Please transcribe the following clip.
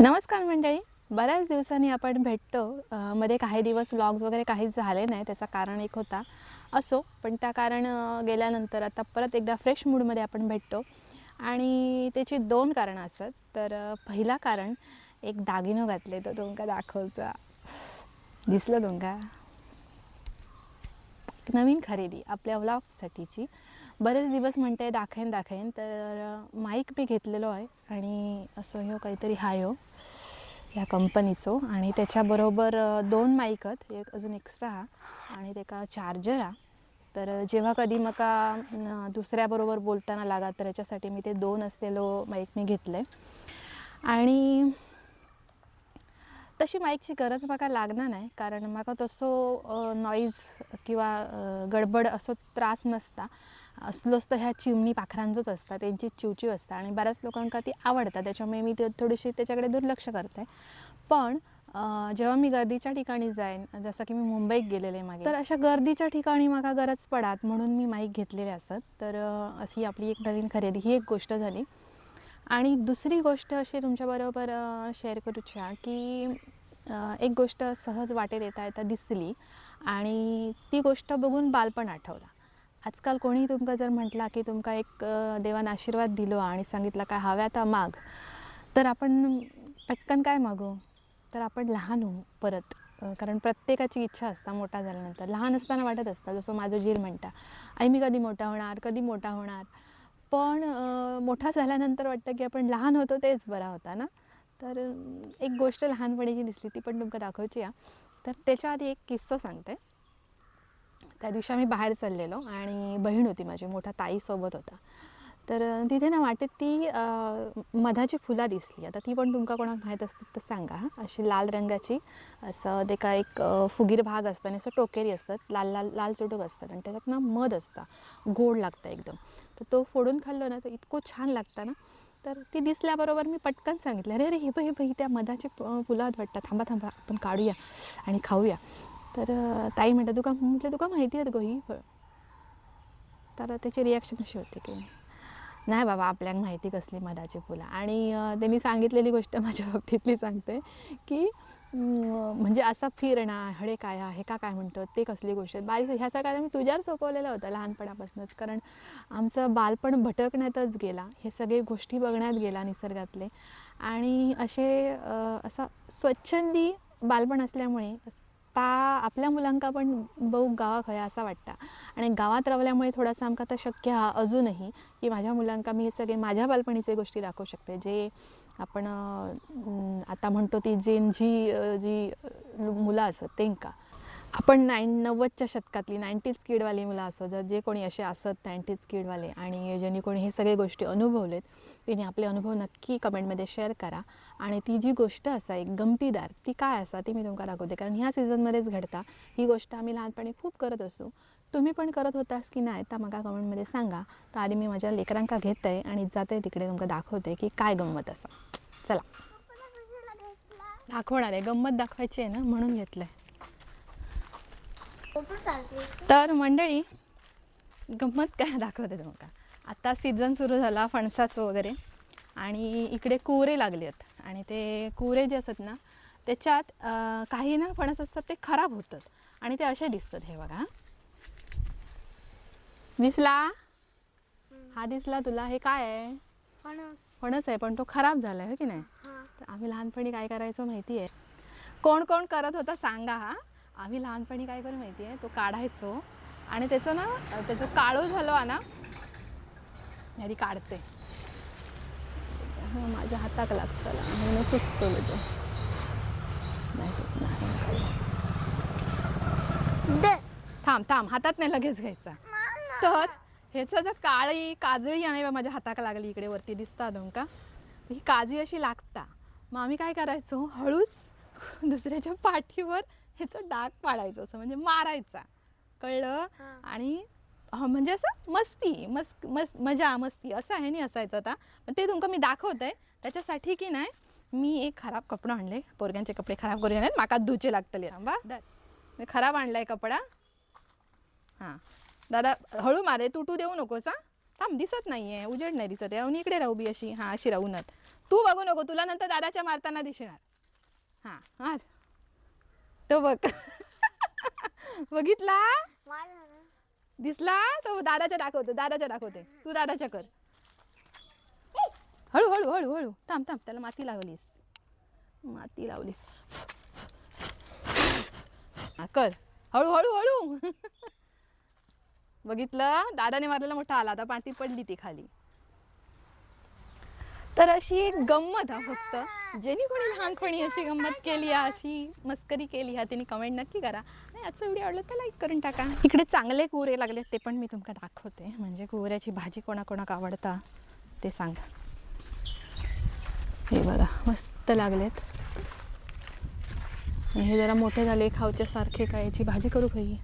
नमस्कार मंडळी. बऱ्याच दिवसांनी आपण भेटतो. मध्ये काही दिवस व्लॉग्स वगैरे काहीच झाले नाही त्याचा कारण एक होता असो. पण त्या कारण गेल्यानंतर आता परत एकदा फ्रेश मूडमध्ये आपण भेटतो. आणि त्याची दोन कारणं असतात. तर पहिला कारण एक दागिनो घातले तो तुमका दाखवचा दिसलं तुमका एक नवीन खरेदी आपल्या व्लॉग्ससाठीची बरेच दिवस म्हणते दाखवेन दाखवेन तर माईक मी घेतलेलो आहे आणि असं ह्यो काहीतरी हाय हो ह्या कंपनीचो आणि त्याच्याबरोबर दोन माईक आहेत. एक अजून एक्स्ट्रा हा आणि तेका चार्जर हा. तर जेव्हा कधी मका दुसऱ्याबरोबर बोलताना लागा तर याच्यासाठी मी ते दोन असलेलो माईक मी घेतले आणि तशी माईकची गरज म्हाका लागना नाही कारण म्हाका तसो नॉईज किंवा गडबड असो त्रास नसता. असलोच तर ह्या चिमणी पाखरांचोच असतात त्यांची चिवचिव असतात आणि बऱ्याच लोकांका ती आवडतात त्याच्यामुळे मी ते थोडीशी त्याच्याकडे दुर्लक्ष करते. पण जेव्हा मी गर्दीच्या ठिकाणी जाईन जसं की मी मुंबईत गेलेले मागे तर अशा गर्दीच्या ठिकाणी मला गरज पडात म्हणून मी माईक घेतलेले असत. तर अशी आपली एक नवीन खरेदी ही एक गोष्ट झाली. आणि दुसरी गोष्ट अशी तुमच्याबरोबर शेअर करूच्या की एक गोष्ट सहज वाटेत येता येता दिसली आणि ती गोष्ट बघून बालपण आठवला. आजकाल कोणीही तुमकां जर म्हटला की तुमका एक देवान आशीर्वाद दिलो आणि सांगितलं काय हव्या आता माग तर आपण पटकन काय मागू? तर आपण लहान होऊ परत. कारण प्रत्येकाची इच्छा असता मोठा झाल्यानंतर. लहान असताना वाटत असतं जसं माझं झील म्हणता आई मी कधी मोठा होणार? कधी मोठा होणार? पण मोठा झाल्यानंतर वाटतं की आपण लहान होतो तेच बरा होता ना? तर एक गोष्ट लहानपणीची दिसली ती पण तुमका दाखवची आहे तर त्याच्या आधी एक किस्सा सांगते. त्या दिवशी आम्ही बाहेर चाललेलो आणि बहीण होती माझी मोठा ताईसोबत होता. तर तिथे ना वाटेत ती मधाची फुलं दिसली. आता ती पण तुमका कोणाक माहीत असतात तर सांगा हां. अशी लाल रंगाची असं ते का एक फुगीर भाग असतं आणि असं टोकेरी असतात लाल लाल लाल चुटूक असतात आणि त्याच्यात ना मध असतं गोड लागतं एकदम. तर तो फोडून खाल्लो ना तर इतकं छान लागतं ना. तर ती दिसल्याबरोबर मी पटकन सांगितलं अरे अरे हे बही हे त्या मधाची फुलं वाटतं. थांबा थांबा आपण काढूया आणि खाऊया. तर ताई म्हणतात तुका म्हटलं? तुका माहिती आहेत गो ही. फळ तर त्याची रिॲक्शन अशी होती की नाही बाबा आपल्याक माहिती कसली मधाची फुलं. आणि त्यांनी सांगितलेली गोष्ट माझ्या बाबतीतली सांगते की म्हणजे असा फिरणं हडे काय हे का काय म्हणतो ते कसली गोष्ट आहे बारीक ह्या सगळ्या मी तुझ्यावर सोपवलेलं होतं लहानपणापासूनच. कारण आमचं बालपण भटकण्यातच गेला. हे सगळे गोष्टी बघण्यात गेला निसर्गातले. आणि असे असा स्वच्छंदी बालपण असल्यामुळे आता आपल्या मुलांका पण बहु गावाक हया असा वाटता. आणि गावात रावल्यामुळे थोडासा आमका तर शक्य हा अजूनही की माझ्या मुलांका मी हे सगळे माझ्या बालपणीचे गोष्टी दाखवू शकते. जे आपण आता म्हणतो ती जेन जी जी मुलं असत तेंका. आपण नाईन नव्वदच्या शतकातली नाईन्टीज किडवाली मुलं असो जर जे कोणी असे असत नाईन्टीज किडवाले आणि ज्यांनी कोणी हे सगळे गोष्टी अनुभवलेत तिने आपले अनुभव नक्की कमेंटमध्ये शेअर करा. आणि ती जी गोष्ट असा एक गमतीदार ती काय असा ती मी तुमका दाखवते. कारण ह्या सीझनमध्येच घडता. ही गोष्ट आम्ही लहानपणी खूप करत असू. तुम्ही पण करत होतास की नाही तर मला कमेंटमध्ये सांगा. तर आधी मी माझ्या लेकरांका घेत आहे आणि जाते तिकडे तुमका दाखवते की काय गंमत असा. चला. दाखवणार आहे गंमत दाखवायची आहे ना म्हणून घेतलं आहे तर मंडळी गंमत काय दाखवते तुमका आता सीझन सुरू झाला फणसाचं वगैरे. आणि इकडे कुरे लागले आहेत. आणि ते कुरे जे असतात ना त्याच्यात काही ना फणस असतात ते खराब होतात. आणि ते असे दिसतात हे बघा. हा. दिसला? हा दिसला तुला. हे काय आहे? फणस. फणस आहे पण तो खराब झाला आहे की नाही? हा. तर आम्ही लहानपणी काय करायचो माहिती आहे कोण कोण करत होता सांगा हा. आम्ही लहानपणी काय करू माहिती आहे तो काढायचो. आणि त्याचं ना त्याचं काळो झालो ना यारी काढते. हो, माझ्या हाताक लागतं म्हणून तुटतो तो. नाही तुटणार नाही. थांब थांब हातात नाही लगेच घ्यायचा. तर ह्याचं जर काळी काजळी आहे बा माझ्या हाताक लागली इकडे वरती दिसता तुमका ही काजी अशी लागता. मग आम्ही काय करायचो? हळूच दुसऱ्याच्या पाठीवर ह्याचं डाग पाडायचं असं म्हणजे मारायचा. कळलं? हा. आणि म्हणजे असं मस्ती मस मस मजा मस्ती असं आहे नाही असायचं आता. पण ते तुमका मी दाखवतंय. त्याच्यासाठी की नाही मी एक खराब कपडा आणले. पोरग्यांचे कपडे खराब करून आणले माका धुचे लागतले. थांबा. मी खराब आणलाय कपडा. हां. दादा हळू मारे. तुटू देऊ नकोस हा. थांब दिसत नाही आहे उजेड नाही दिसत आहे. आणि इकडे राहू बी अशी. हां अशी राहूनत तू बघू नको. तुला नंतर दादाच्या मारताना दिसणार. हा हा. तो बघ. बघितला? दिसला? तो दादाच्या दाखवतो दादाच्या दाखवते. तू दादाच्या कर. हळू हळू हळू हळू. थांब थांब त्याला माती लावलीस. माती लावलीस. हा, कर. हळू हळू हळू. बघितलं? दादाने मारलेला मोठा आला. आता पाठी पडली ती खाली. तर अशी एक गंमत हा फक्त. जेणे कोणी लहानपणी अशी गंमत केली हा अशी मस्करी केली हा तिने कमेंट नक्की करा. आणि आजचा व्हिडिओ आवडला तर लाईक करून टाका. इकडे चांगले कुरे लागले ते पण मी तुमका दाखवते. म्हणजे कुऱ्याची भाजी कोणाकोणाक आवडता ते सांगा. हे बघा मस्त लागलेत. हे जरा मोठे झाले खावच्यासारखे काय याची भाजी करू काही